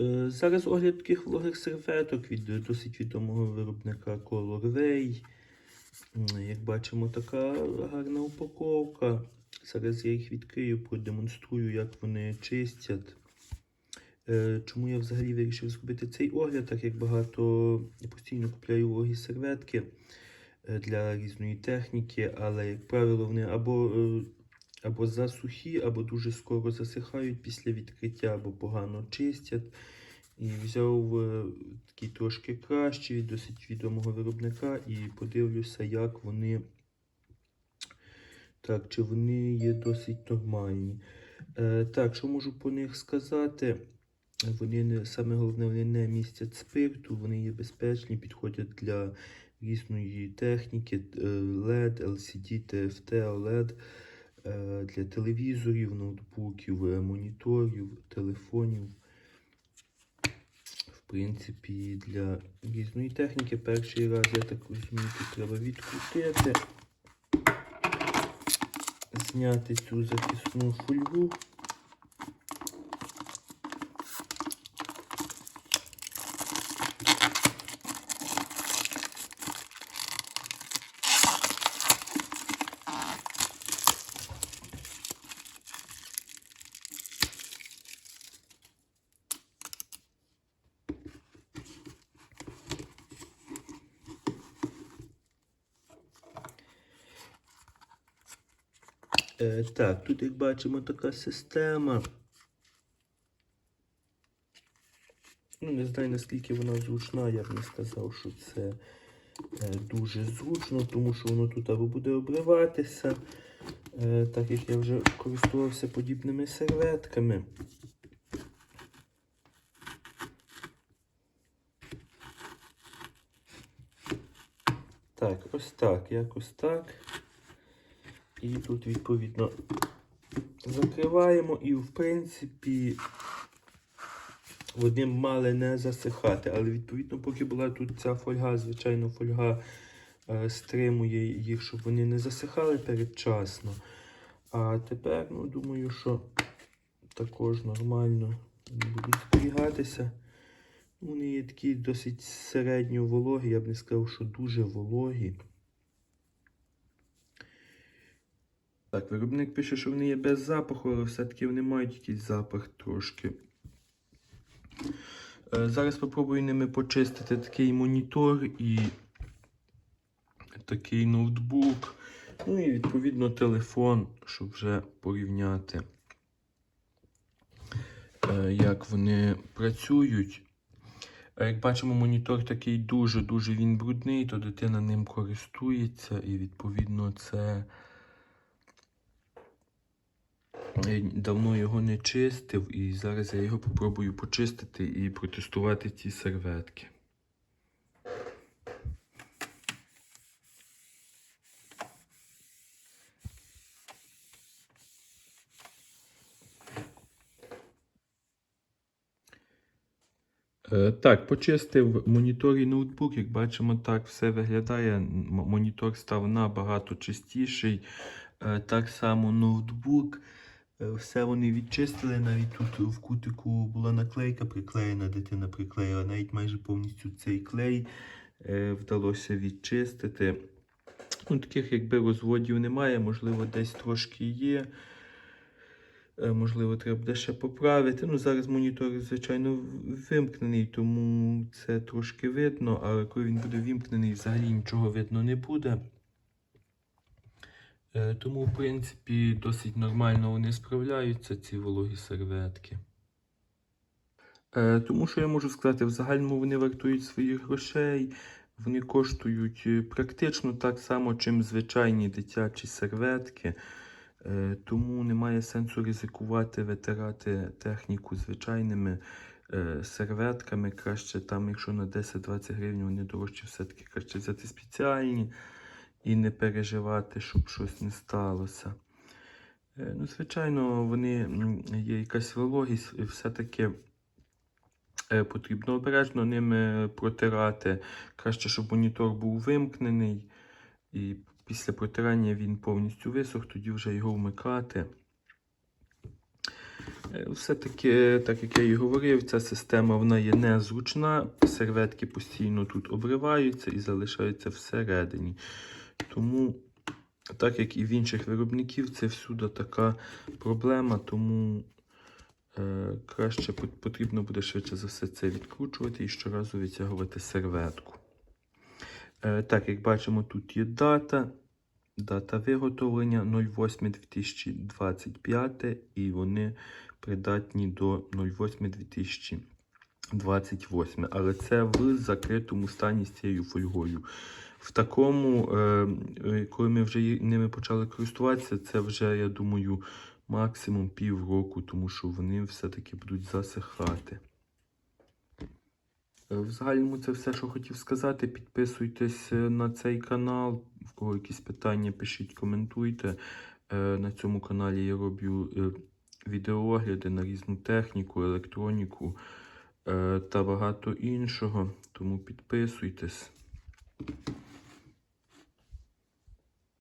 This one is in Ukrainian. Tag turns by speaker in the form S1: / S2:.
S1: Е, Зараз огляд таких вологих серветок від досить відомого виробника Colorway. Як бачимо, така гарна упаковка. Зараз я їх відкрию, продемонструю, як вони чистять. Е, Чому я взагалі вирішив зробити цей огляд, так як багато постійно купляю вологі серветки е, для різної техніки, але, як правило, вони або, або засухі, або дуже скоро засихають після відкриття, або погано чистять. І взяв е, такий трошки кращий від досить відомого виробника і подивлюся, як вони. Так, чи вони є досить нормальні. Е, так, що можу по них сказати? Вони не, саме головне, вони не містять спирту, вони є безпечні, підходять для різної техніки, LED, LCD, TFT, OLED, для телевізорів, ноутбуків, е, моніторів, телефонів. В принципі, для різної техніки перший раз, я так розумію, треба відкрутити, зняти цю захисну фольгу. Так, тут, як бачимо, така система. Ну, не знаю, наскільки вона зручна, я б не сказав, що це е, дуже зручно, тому що воно тут або буде обриватися, е, так як я вже користувався подібними серветками. Так, ось так, якось так. І тут, відповідно, закриваємо і, в принципі, вони мали не засихати. Але, відповідно, поки була тут ця фольга, звичайно, фольга е, стримує їх, щоб вони не засихали передчасно. А тепер, ну, думаю, що також нормально будуть зберігатися. Вони є такі досить середньо вологі, я б не сказав, що дуже вологі. Так, виробник пише, що вони є без запаху, але все-таки вони мають якийсь запах трошки. Е, Зараз спробую ними почистити такий монітор і такий ноутбук. Ну і відповідно телефон, щоб вже порівняти, е, як вони працюють. Е, Як бачимо, монітор такий дуже-дуже він брудний, то дитина ним користується, і відповідно це. Давно його не чистив, і зараз я його попробую почистити і протестувати ці серветки. Е, Так, почистив монітор і ноутбук. Як бачимо, так все виглядає. Монітор став набагато чистіший. Е, Так само ноутбук. Е, Все вони відчистили. Навіть тут в кутику була наклейка приклеєна, дитина приклеїла. Навіть майже повністю цей клей е, вдалося відчистити. Ну, таких якби розводів немає, можливо, десь трошки є. Е, Можливо, треба буде ще поправити. Ну, зараз монітор, звичайно, вимкнений, тому це трошки видно, але коли він буде вимкнений, взагалі нічого видно не буде. Е, Тому, в принципі, досить нормально вони справляються, ці вологі серветки. Е, Тому що я можу сказати, в загальному вони вартують своїх грошей, вони коштують е, практично так само, чим звичайні дитячі серветки. Тому немає сенсу ризикувати, витирати техніку звичайними серветками. Краще там, якщо на 10-20 гривень вони дорожчі, все-таки краще взяти спеціальні і не переживати, щоб щось не сталося. Е, Ну, звичайно, вони є якась вологість, і все-таки е, потрібно обережно ними протирати. Краще, щоб монітор був вимкнений, і після протирання він повністю висох, тоді вже його вмикати. Е, Все-таки, так як я і говорив, ця система вона є незручна. Серветки постійно тут обриваються і залишаються всередині. Тому, так як і в інших виробників, це всюди така проблема, тому е, краще потрібно буде швидше за все це відкручувати і щоразу витягувати серветку. Е, так, як бачимо, тут є дата. Дата виготовлення 08.2025 і вони придатні до 08.2028. Але це в закритому стані з цією фольгою. В такому, е, коли ми вже ними почали користуватися, це вже, я думаю, максимум півроку, тому що вони все-таки будуть засихати. Е, В загальному це все, що хотів сказати. Підписуйтесь е, на цей канал. В кого якісь питання, пишіть, коментуйте. На цьому каналі я роблю відеоогляди на різну техніку, електроніку та багато іншого. Тому підписуйтесь.